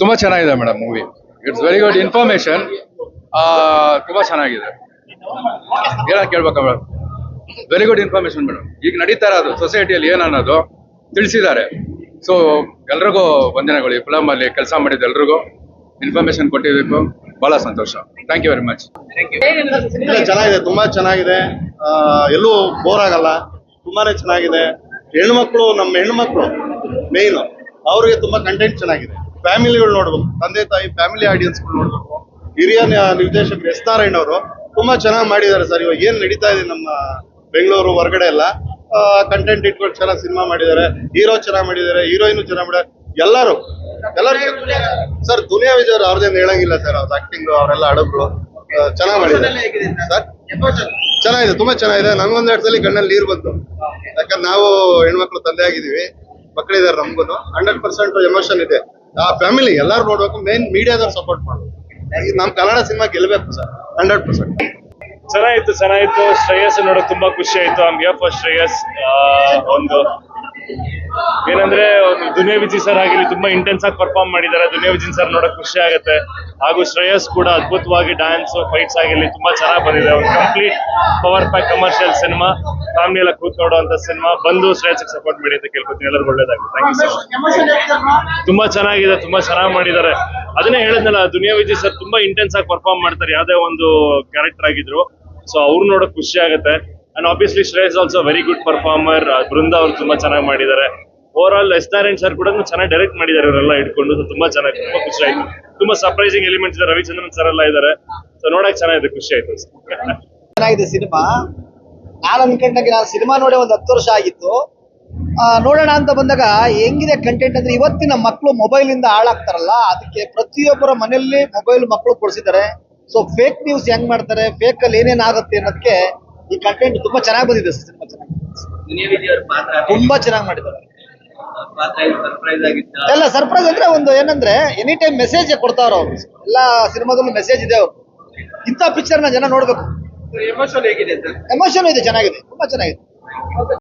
ತುಂಬಾ ಚೆನ್ನಾಗಿದೆ madam movie it's very good information ತುಂಬಾ ಚೆನ್ನಾಗಿದೆ. ಏನಕ್ಕೆ ಕೇಳ್ಬೇಕಾ madam very good information madam ಈಗ ನಡೀತಾ ಇರೋದು ಸೊಸೈಟಿಯಲ್ಲಿ ಏನನ್ನೋದು ತಿಳಿಸಿದ್ದಾರೆ. ಸೊ ಎಲ್ರಿಗೂ ವಂದನೆಗಳು. ಈ ಫಿಲಮ್ ಅಲ್ಲಿ ಕೆಲಸ ಮಾಡಿದ ಎಲ್ರಿಗೂ ಇನ್ಫಾರ್ಮೇಶನ್ ಕೊಟ್ಟಿದ್ದಕ್ಕೂ ಬಹಳ ಸಂತೋಷ. ಥ್ಯಾಂಕ್ ಯು ವೆರಿ ಮಚ್ ಚೆನ್ನಾಗಿದೆ. ತುಂಬಾ ಚೆನ್ನಾಗಿದೆ. ಆ, ಎಲ್ಲೂ ಬೋರ್ ಆಗಲ್ಲ. ತುಂಬಾನೇ ಚೆನ್ನಾಗಿದೆ. ಹೆಣ್ಮಕ್ಳು ನಮ್ಮ ಹೆಣ್ಮಕ್ಳು ಮೇನ್ ಅವ್ರಿಗೆ ತುಂಬಾ ಕಂಟೆಂಟ್ ಚೆನ್ನಾಗಿದೆ. ಫ್ಯಾಮಿಲಿಗಳು ನೋಡ್ಬೇಕು. ತಂದೆ ತಾಯಿ ಫ್ಯಾಮಿಲಿ ಆಡಿಯನ್ಸ್ಗಳು ನೋಡ್ಬೇಕು. ಹಿರಿಯ ನಿರ್ದೇಶಕರು ಎಸ್ ನಾರಾಯಣ್ ಅವರು ತುಂಬಾ ಚೆನ್ನಾಗಿ ಮಾಡಿದ್ದಾರೆ ಸರ್. ಇವಾಗ ಏನ್ ನಡೀತಾ ಇದೆ ನಮ್ಮ ಬೆಂಗಳೂರು ಹೊರಗಡೆ ಎಲ್ಲ? ಕಂಟೆಂಟ್ ಇಟ್ಕೊಂಡು ಚೆನ್ನಾಗಿ ಸಿನಿಮಾ ಮಾಡಿದ್ದಾರೆ. ಹೀರೋ ಚೆನ್ನಾಗಿ ಮಾಡಿದ್ದಾರೆ ಹೀರೋಯಿನ್ ಚೆನ್ನಾಗಿ ಮಾಡಿದ್ದಾರೆ. ಎಲ್ಲರೂ. ಎಲ್ಲರೂ ಸರ್ ದುನಿಯಾ ವಿಜಯ್ ಅವ್ರು ಅವ್ರದ್ದೇನು ಹೇಳಂಗಿಲ್ಲ ಸರ್. ಅವ್ರ ಆಕ್ಟಿಂಗ್ ಅವರೆಲ್ಲ ಅಡಬ್ರು. ಚೆನ್ನಾಗಿ ಮಾಡಿದ್ದಾರೆ. ಸರ್? ಚೆನ್ನಾಗಿದೆ ತುಂಬಾ ಚೆನ್ನಾಗಿದೆ. ನಂಗೊಂದ್ ಎರಡು ಸಲ ಕಣ್ಣಲ್ಲಿ ನೀರು ಬಂತು. ಯಾಕಂದ್ರೆ ನಾವು ಹೆಣ್ಮಕ್ಳು ತಂದೆ ಆಗಿದೀವಿ ಮಕ್ಕಳಿದ್ದಾರೆ ನಮ್ಗೂ ಹಂಡ್ರೆಡ್ ಪರ್ಸೆಂಟ್ ಎಮೋಷನ್ ಇದೆ. ಆ ಫ್ಯಾಮಿಲಿ ಎಲ್ಲಾರು ನೋಡ್ಬೇಕು ಮೇನ್ ಮೀಡಿಯಾದವ್ರು ಸಪೋರ್ಟ್ ಮಾಡ್ಬೇಕು. ನಮ್ ಕನ್ನಡ ಸಿನಿಮಾ ಗೆಲ್ಬೇಕು ಸರ್ ಹಂಡ್ರೆಡ್ ಪರ್ಸೆಂಟ್ ಚೆನ್ನಾಗಿತ್ತು ಚೆನ್ನಾಗಿತ್ತು. ಶ್ರೇಯಸ್ ನೋಡಕ್ ತುಂಬಾ ಖುಷಿ ಆಯ್ತು. ಐಮ್ ಫಸ್ಟ್ ಶ್ರೇಯಸ್ ಒಂದು ಏನಂದ್ರೆ, ಒಂದು ದುನಿಯಾ ವಿಜಿ ಸರ್ ಆಗಿರ್ಲಿ, ತುಂಬಾ ಇಂಟೆನ್ಸ್ ಆಗಿ ಪರ್ಫಾರ್ಮ್ ಮಾಡಿದ್ದಾರೆ. ದುನಿಯಾ ವಿಜಿನ್ ಸರ್ ನೋಡಕ್ ಖುಷಿ ಆಗುತ್ತೆ. ಹಾಗೂ ಶ್ರೇಯಸ್ ಕೂಡ ಅದ್ಭುತವಾಗಿ ಡ್ಯಾನ್ಸ್ ಫೈಟ್ಸ್ ಆಗಿರ್ಲಿ, ತುಂಬಾ ಚೆನ್ನಾಗಿ ಬಂದಿದೆ. ಒಂದು complete power pack commercial cinema family ಎಲ್ಲ ಕೂತ್ ನೋಡುವಂತ ಸಿನಿಮಾ ಬಂದು ಶ್ರೇಯಸ್ ಸಪೋರ್ಟ್ ಮಾಡಿ ಅಂತ ಕೇಳ್ಕೊತೀನಿ. ಎಲ್ಲರಿಗೂ ಒಳ್ಳೇದಾಗಿ ಥ್ಯಾಂಕ್ ಯು ಸೊ ಮಚ್ ತುಂಬಾ ಚೆನ್ನಾಗಿದೆ, ತುಂಬಾ ಚೆನ್ನಾಗಿ ಮಾಡಿದ್ದಾರೆ. ಅದನ್ನೇ ಹೇಳಿದ್ನಲ್ಲ, ದುನಿಯಾ ವಿಜಯ್ ಸರ್ ತುಂಬಾ ಇಂಟೆನ್ಸ್ ಆಗಿ ಪರ್ಫಾರ್ಮ್ ಮಾಡ್ತಾರೆ. ಯಾವ್ದೇ ಒಂದು ಕ್ಯಾರೆಕ್ಟರ್ ಆಗಿದ್ರು. ಸೊ ಅವ್ರು ನೋಡಕ್ ಖುಷಿ ಆಗುತ್ತೆ. And obviously Shreyas also very good performer Brinda ಅವ್ರು ತುಂಬಾ ಚೆನ್ನಾಗಿ ಮಾಡಿದ್ದಾರೆ. Overall S Narayan sir ಕೂಡ ಚೆನ್ನಾಗಿ ಡೈರೆಕ್ಟ್ ಮಾಡಿದ್ದಾರೆ ಇವರೆಲ್ಲ ಇಟ್ಕೊಂಡು ತುಂಬಾ ಚೆನ್ನಾಗಿ, ತುಂಬಾ ಖುಷಿ ಆಯ್ತು. ತುಂಬಾ ಸರ್ಪ್ರೈಸಿಂಗ್ ಎಲಿಮೆಂಟ್ಸ್ ಇದೆ ರವಿಚಂದ್ರನ್ ಸರ್ ಎಲ್ಲ ಇದ್ದಾರೆ ಸೊ ನೋಡಕ್ ಚೆನ್ನಾಗಿದೆ, ಖುಷಿ ಆಯ್ತು. ಚೆನ್ನಾಗಿದೆ ಸಿನಿಮಾ. ನಾನು ಅನ್ಕೊಂಡಾಗ ನಾನು ಸಿನಿಮಾ ನೋಡಿ ಒಂದು ಹತ್ತು ವರ್ಷ ಆಗಿತ್ತು. ನೋಡೋಣ ಅಂತ ಬಂದಾಗ ಹೆಂಗಿದೆ ಕಂಟೆಂಟ್ ಅಂದ್ರೆ ಇವತ್ತಿನ ಮಕ್ಕಳು ಮೊಬೈಲ್ ಇಂದ ಹಾಳಾಗ್ತಾರಲ್ಲ ಅದಕ್ಕೆ ಪ್ರತಿಯೊಬ್ಬರ ಮನೆಯಲ್ಲಿ ಮೊಬೈಲ್ ಮಕ್ಕಳು ಕೊಡಿಸಿದ್ದಾರೆ. ಸೊ ಫೇಕ್ ನ್ಯೂಸ್ ಹೆಂಗ್ ಮಾಡ್ತಾರೆ ಫೇಕ್ ಅಲ್ಲಿ ಏನೇನ್ ಆಗುತ್ತೆ ಅನ್ನೋದಕ್ಕೆ ಈ ಕಂಟೆಂಟ್ ತುಂಬಾ ಚೆನ್ನಾಗಿ ಬಂದಿದೆ ಸಿನಿಮಾ ಚೆನ್ನಾಗಿ ತುಂಬಾ ಚೆನ್ನಾಗಿ ಮಾಡಿದ್ದಾರೆ. ಎಲ್ಲ ಸರ್ಪ್ರೈಸ್ ಅಂದ್ರೆ ಒಂದು ಏನಂದ್ರೆ ಎನಿ ಟೈಮ್ ಮೆಸೇಜ್ ಕೊಡ್ತಾವ್ರು ಅವ್ರು. ಎಲ್ಲ ಸಿನಿಮಾದಲ್ಲೂ ಮೆಸೇಜ್ ಇದೆ ಅವ್ರು. ಇಂಥ ನ ಜನ ನೋಡ್ಬೇಕು. ಎಮೋಷನ್ ಹೇಗಿದೆ ಸರ್? ಎಮೋಷನ್ ಇದೆ ಚೆನ್ನಾಗಿದೆ ತುಂಬಾ ಚೆನ್ನಾಗಿದೆ.